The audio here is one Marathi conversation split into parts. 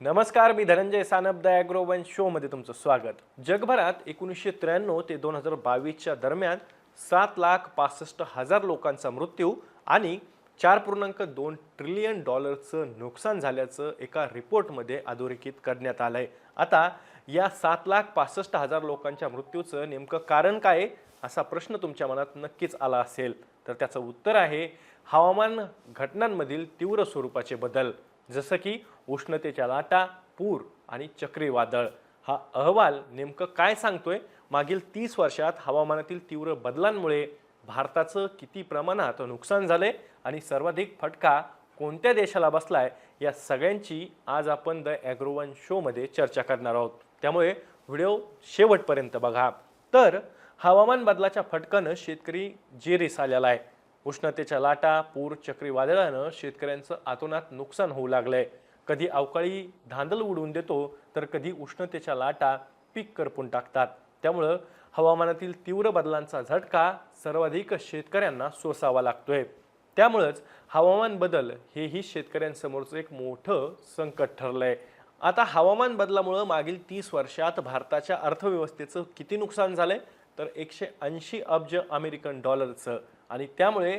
नमस्कार मी Dhananjay Sanap the agro one शोमध्ये तुमचं स्वागत. जगभरात एकोणीसशे त्र्याण्णव ते दोन हजार बावीसच्या दरम्यान सात लाख पासष्ट हजार लोकांचा मृत्यू आणि चार पूर्णांक दोन ट्रिलियन डॉलरचं नुकसान झाल्याचं एका रिपोर्टमध्ये अधोरेखित करण्यात आलं आहे आता या सात लाख पासष्ट हजार लोकांच्या मृत्यूचं नेमकं कारण काय असा प्रश्न तुमच्या मनात नक्कीच आला असेल. तर त्याचं उत्तर आहे हवामान घटनांमधील तीव्र स्वरूपाचे बदल. जसं की उष्णतेच्या लाटा पूर आणि चक्रीवादळ. हा अहवाल नेमकं काय सांगतोय? मागील तीस वर्षात हवामानातील तीव्र बदलांमुळे भारताचं किती प्रमाणात नुकसान झालंय आणि सर्वाधिक फटका कोणत्या देशाला बसलाय या सगळ्यांची आज आपण द ॲग्रोवन शोमध्ये चर्चा करणार आहोत. त्यामुळे व्हिडिओ शेवटपर्यंत बघा. तर हवामान बदलाच्या फटकानं शेतकरी जेरीस आलेला आहे. उष्णतेच्या लाटा पूर चक्रीवादळानं शेतकऱ्यांचं आतोनात नुकसान होऊ लागलंय. कधी अवकाळी धांदल उडवून देतो तर कधी उष्णतेच्या लाटा पीक करपून टाकतात. त्यामुळं हवामानातील तीव्र बदलांचा झटका सर्वाधिक शेतकऱ्यांना सोसावा लागतोय. त्यामुळंच हवामान बदल हेही शेतकऱ्यांसमोरचं एक मोठं संकट ठरलंय. आता हवामान बदलामुळं मागील तीस वर्षात भारताच्या अर्थव्यवस्थेचं किती नुकसान झालंय? तर एकशे ऐंशी अब्ज अमेरिकन डॉलरचं. आणि त्यामुळे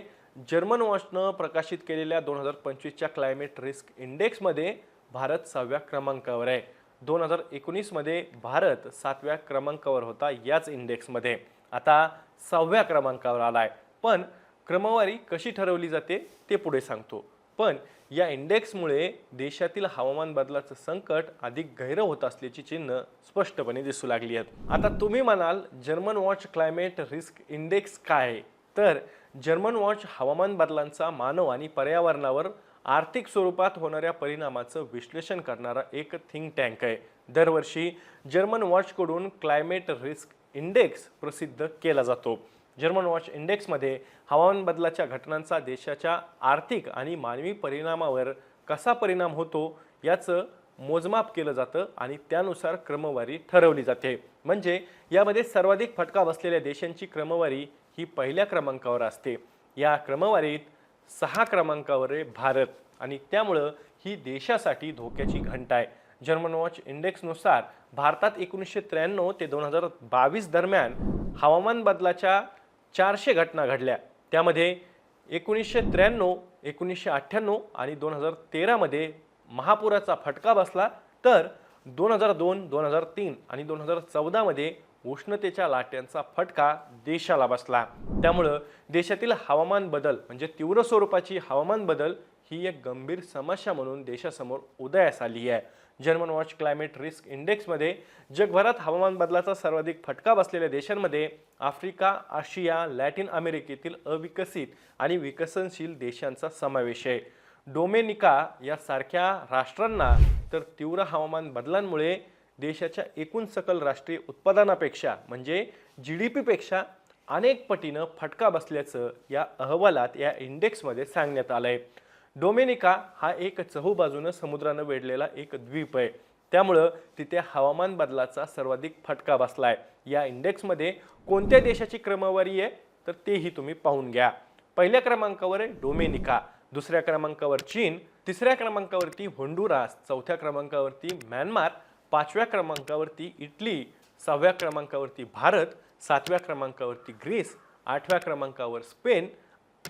जर्मन वॉचनं प्रकाशित केलेल्या दोन हजार पंचवीसच्या क्लायमेट रिस्क इंडेक्समध्ये भारत सहाव्या क्रमांकावर आहे. दोन हजार एकोणीसमध्ये भारत सातव्या क्रमांकावर होता याच इंडेक्समध्ये. आता सहाव्या क्रमांकावर आला आहे पण क्रमवारी कशी ठरवली जाते ते पुढे सांगतो. पण या इंडेक्समुळे देशातील हवामान बदलाचं संकट अधिक गहिरं होत असल्याची चिन्ह स्पष्टपणे दिसू लागली आहेत. आता तुम्ही म्हणाल German watch climate risk index काय आहे? तर जर्मन वॉच हवामान बदलांचा मानव आणि पर्यावरणावर आर्थिक स्वरूपात होणाऱ्या परिणामाचं विश्लेषण करणारा एक थिंक टँक आहे. दरवर्षी जर्मन वॉचकडून क्लायमेट रिस्क इंडेक्स प्रसिद्ध केला जातो. जर्मन वॉच इंडेक्समध्ये हवामान बदलाच्या घटनांचा देशाच्या आर्थिक आणि मानवी परिणामावर कसा परिणाम होतो याचं मोजमाप केलं जातं आणि त्यानुसार क्रमवारी ठरवली जाते. म्हणजे यामध्ये सर्वाधिक फटका बसलेल्या देशांची क्रमवारी ही पहिल्या क्रमांकावर असते. या क्रमवारीत सहा क्रमांकावर आहे भारत आणि त्यामुळं ही देशासाठी धोक्याची घंटा आहे. जर्मन वॉच इंडेक्सनुसार भारतात एकोणीसशे त्र्याण्णव ते दोन हजार बावीस दरम्यान हवामान बदलाच्या चारशे घटना घडल्या. त्यामध्ये एकोणीसशे त्र्याण्णव एकोणीसशे अठ्ठ्याण्णव आणि दोन हजार तेरामध्ये महापुराचा फटका बसला तर दोन हजार दोन दोन हजार तीन आणि दोन हजार चौदामध्ये उष्णतेच्या लाट्यांचा फटका देशाला बसला. त्यामुळं देशातील हवामान बदल म्हणजे तीव्र स्वरूपाची हवामान बदल ही एक गंभीर समस्या म्हणून देशासमोर उदयास आली आहे. जर्मन वॉच क्लायमेट रिस्क इंडेक्समध्ये जगभरात हवामान बदलाचा सर्वाधिक फटका बसलेल्या देशांमध्ये आफ्रिका आशिया लॅटिन अमेरिकेतील अविकसित आणि विकसनशील देशांचा समावेश आहे. डोमेनिका यासारख्या राष्ट्रांना तर तीव्र हवामान बदलांमुळे देशाच्या एकूण सकल राष्ट्रीय उत्पादनापेक्षा म्हणजे जी डी पीपेक्षा अनेक पटीनं फटका बसल्याचं या अहवालात या इंडेक्समध्ये सांगण्यात आलं आहे डोमेनिका हा एक चहूबाजूनं समुद्रानं वेढलेला एक द्वीप आहे. त्यामुळं तिथे हवामान बदलाचा सर्वाधिक फटका बसला आहे या इंडेक्समध्ये कोणत्या देशाची क्रमवारी आहे तर तेही तुम्ही पाहून घ्या. पहिल्या क्रमांकावर आहे डोमेनिका. दुसऱ्या क्रमांकावर चीन तिसऱ्या क्रमांकावरती होंडुरास चौथ्या क्रमांकावरती म्यानमार पाचव्या क्रमांकावरती इटली सहाव्या क्रमांकावरती भारत सातव्या क्रमांकावरती ग्रीस आठव्या क्रमांकावर स्पेन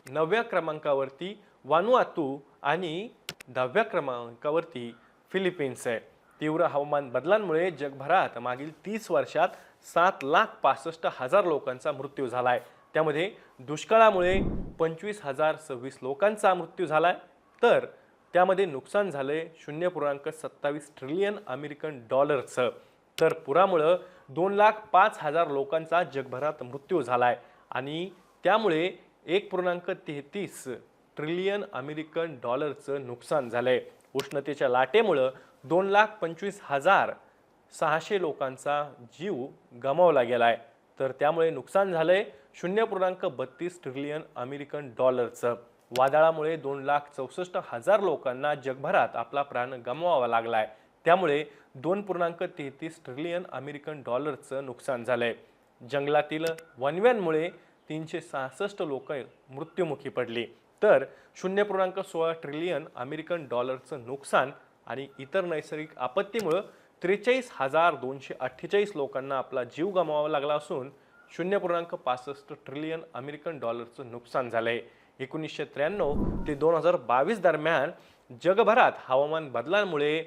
नवव्या क्रमांकावरती वानुआतू आणि दहाव्या क्रमांकावरती फिलिपिन्स आहे. तीव्र हवामान बदलांमुळे जगभरात मागील तीस वर्षात सात लाख पासष्ट हजार लोकांचा मृत्यू झाला आहे त्यामध्ये दुष्काळामुळे पंचवीस हजार सव्वीस लोकांचा मृत्यू झाला आहे तर त्यामध्ये नुकसान झालं आहे शून्य पूर्णांक सत्तावीस ट्रिलियन अमेरिकन डॉलरचं तर पुरामुळं दोन लाख पाच हजार लोकांचा जगभरात मृत्यू झाला आहे आणि त्यामुळे एक पूर्णांक तेहतीस ट्रिलियन अमेरिकन डॉलरचं नुकसान झालं आहे उष्णतेच्या लाटेमुळं दोन लाख पंचवीस हजार सहाशे लोकांचा जीव गमावला गेला आहे तर त्यामुळे नुकसान झालं आहे शून्य पूर्णांक बत्तीस ट्रिलियन अमेरिकन डॉलरचं. वादळामुळे दोन लाख चौसष्ट हजार लोकांना जगभरात आपला प्राण गमवावा लागला आहे त्यामुळे दोन पूर्णांक तेहतीस ट्रिलियन अमेरिकन डॉलरचं नुकसान झालं आहे जंगलातील वनव्यांमुळे तीनशे सहासष्ट लोक मृत्युमुखी पडली. तर शून्य पूर्णांक सोळा ट्रिलियन अमेरिकन डॉलरचं नुकसान आणि इतर नैसर्गिक आपत्तीमुळं त्रेचाळीस हजार दोनशे अठ्ठेचाळीस लोकांना आपला जीव गमवावा लागला असून शून्य पूर्णांक पासष्ट ट्रिलियन अमेरिकन डॉलरचं नुकसान झालं आहे एकोणीसशे त्र्याण्णव ते दोन हजार बावीस दरम्यान जगभरात हवामान बदलांमुळे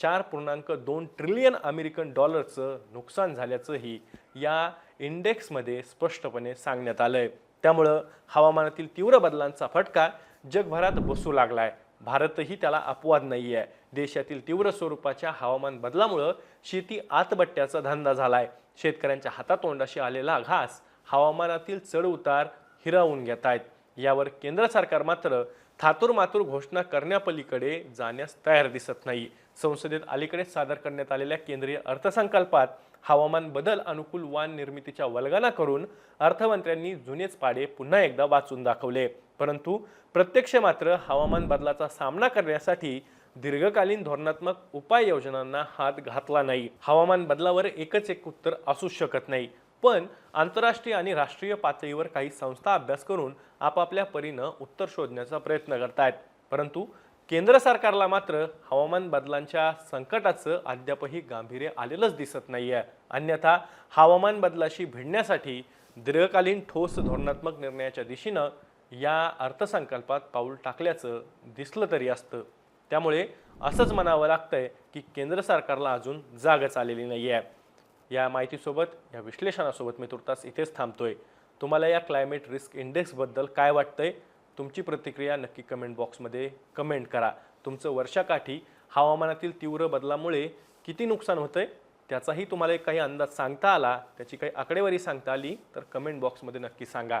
चार पूर्णांक दोन ट्रिलियन अमेरिकन डॉलरचं नुकसान झाल्याचंही या इंडेक्समध्ये स्पष्टपणे सांगण्यात आलं आहे त्यामुळं हवामानातील तीव्र बदलांचा फटका जगभरात बसू लागलाय. भारतही त्याला अपवाद नाही आहे देशातील तीव्र स्वरूपाच्या हवामान बदलामुळं शेती आतबट्ट्याचा धंदा झाला आहे शेतकऱ्यांच्या हातातोंडाशी आलेला घास हवामानातील चढ उतार हिरावून घेत आहेत. यावर केंद्र सरकार मात्र थातूर मातूर घोषणा करण्यापलीकडे जाण्यास तयार दिसत नाही. संसदेत अलीकडेच सादर करण्यात आलेल्या केंद्रीय अर्थसंकल्पात हवामान बदल अनुकूल वाण निर्मितीच्या वल्गना करून अर्थमंत्र्यांनी जुनेच पाडे पुन्हा एकदा वाचून दाखवले. परंतु प्रत्यक्ष मात्र हवामान बदलाचा सामना करण्यासाठी दीर्घकालीन धोरणात्मक उपाययोजनांना हात घातला नाही. हवामान बदलावर एकच एक उत्तर असू शकत नाही. पण आंतरराष्ट्रीय आणि राष्ट्रीय पातळीवर काही संस्था अभ्यास करून आपापल्या परीनं उत्तर शोधण्याचा प्रयत्न करतायत. परंतु केंद्र सरकारला मात्र हवामान बदलांच्या संकटाचं अद्यापही गांभीर्य आलेलंच दिसत नाही आहे अन्यथा हवामान बदलाशी भिडण्यासाठी दीर्घकालीन ठोस धोरणात्मक निर्णयाच्या दिशेनं या अर्थसंकल्पात पाऊल टाकल्याचं दिसलं तरी असतं. त्यामुळे असंच म्हणावं लागतंय की केंद्र सरकारला अजून जागच आलेली नाही आहे या माहितीसोबत या विश्लेषणासोबत मी तुर्तास इथेच थांबतोय. तुम्हाला या क्लायमेट रिस्क इंडेक्सबद्दल काय वाटतंय? तुमची प्रतिक्रिया नक्की कमेंट बॉक्समध्ये कमेंट करा. तुमचं वर्षाकाठी हवामानातील तीव्र बदलामुळे किती नुकसान होतंय त्याचाही तुम्हाला एक काही अंदाज सांगता आला त्याची काही आकडेवारी सांगता आली तर कमेंट बॉक्समध्ये नक्की सांगा.